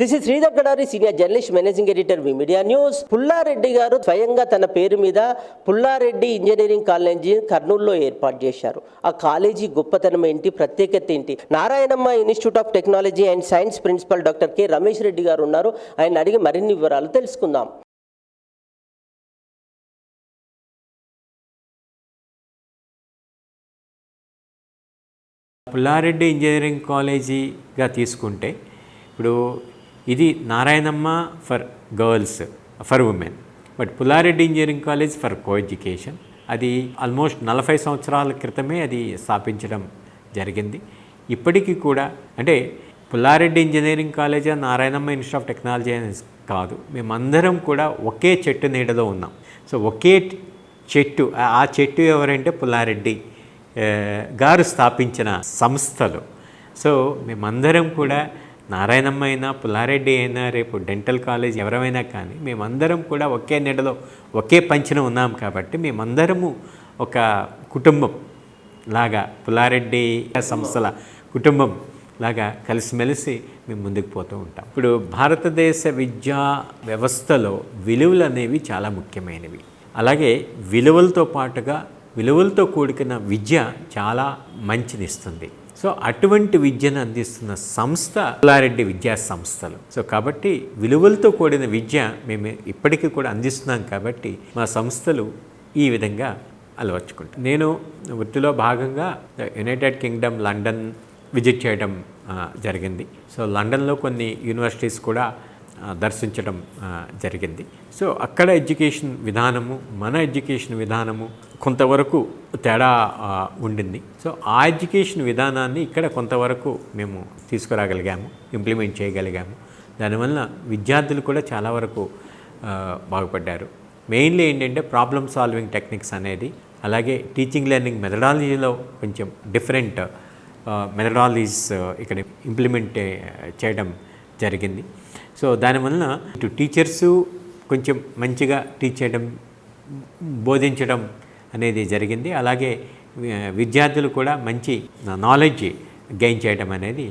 This is Sridhar Gadari senior journalist managing editor V media news Pullareddy గారు స్వయంగా తన పేరు మీద పుల్లారెడ్డి ఇంజనీరింగ్ కాలేజీ కర్నూలులో ఏర్పాటు చేశారు. ఆ కాలేజీ గొప్పతనం ఏంటి? ప్రత్యేకత ఏంటి? Narayanamma institute of technology and science principal doctor K Ramesh Reddy గారు ఉన్నారు. ఆయన అడిగి మరిన్ని వివరాలు తెలుసుకుందాం. పుల్లారెడ్డి ఇంజనీరింగ్ కాలేజీగా తీసుకుంటే ఇప్పుడు ఇది Narayanamma for girls for women. But Pullareddy engineering college for coeducation అది ఆల్మోస్ట్ నలభై సంవత్సరాల క్రితమే అది స్థాపించడం జరిగింది. ఇప్పటికీ కూడా అంటే Pullareddy engineering college Narayanamma institute of technology అని కాదు మేమందరం కూడా ఒకే చెట్టు నీడలో ఉన్నాం. సో ఒకే చెట్టు ఆ- చెట్టు ఎవరంటే పుల్లారెడ్డి గారు స్థాపించిన సంస్థలు. సో మేమందరం కూడా నారాయణమ్మ అయినా పుల్లారెడ్డి అయినా రేపు డెంటల్ కాలేజ్ ఎవరైనా కానీ మేమందరం కూడా ఒకే నీడలో ఒకే పంచిన ఉన్నాం కాబట్టి మేమందరము ఒక కుటుంబం లాగా పుల్లారెడ్డి సంస్థల కుటుంబం లాగా కలిసిమెలిసి మేము ముందుకు పోతూ ఉంటాం. ఇప్పుడు భారతదేశ విద్యా వ్యవస్థలో విలువలు అనేవి చాలా ముఖ్యమైనవి. అలాగే విలువలతో పాటుగా విలువలతో కూడుకున్న విద్య చాలా మంచినిస్తుంది. సో అటువంటి విద్యను అందిస్తున్న సంస్థ పుల్లారెడ్డి విద్యా సంస్థలు. సో కాబట్టి విలువలతో కూడిన విద్య మేము ఇప్పటికీ కూడా అందిస్తున్నాం కాబట్టి మా సంస్థలు ఈ విధంగా అలవర్చుకుంటాం నేను వృత్తిలో భాగంగా యునైటెడ్ కింగ్డమ్ లండన్ విజిట్ చేయడం జరిగింది. సో లండన్లో కొన్ని యూనివర్సిటీస్ కూడా దర్శించడం జరిగింది. సో అక్కడ ఎడ్యుకేషన్ విధానము మన ఎడ్యుకేషన్ విధానము కొంతవరకు తేడా ఉండింది. సో ఆ ఎడ్యుకేషన్ విధానాన్ని ఇక్కడ కొంతవరకు మేము తీసుకురాగలిగాము ఇంప్లిమెంట్ చేయగలిగాము. దానివల్ల విద్యార్థులు కూడా చాలా వరకు బాగుపడ్డారు. మెయిన్లీ ఏంటంటే ప్రాబ్లమ్ సాల్వింగ్ టెక్నిక్స్ అనేది అలాగే టీచింగ్ లెర్నింగ్ మెథడాలజీలో కొంచెం డిఫరెంట్ మెథడాలజీస్ ఇక్కడ ఇంప్లిమెంట్ చేయడం జరిగింది. సో దానివలన ఇటు టీచర్సు కొంచెం మంచిగా టీచ్ చేయడం బోధించడం అనేది జరిగింది. అలాగే విద్యార్థులు కూడా మంచి నాలెడ్జ్ గెయిన్ చేయడం అనేది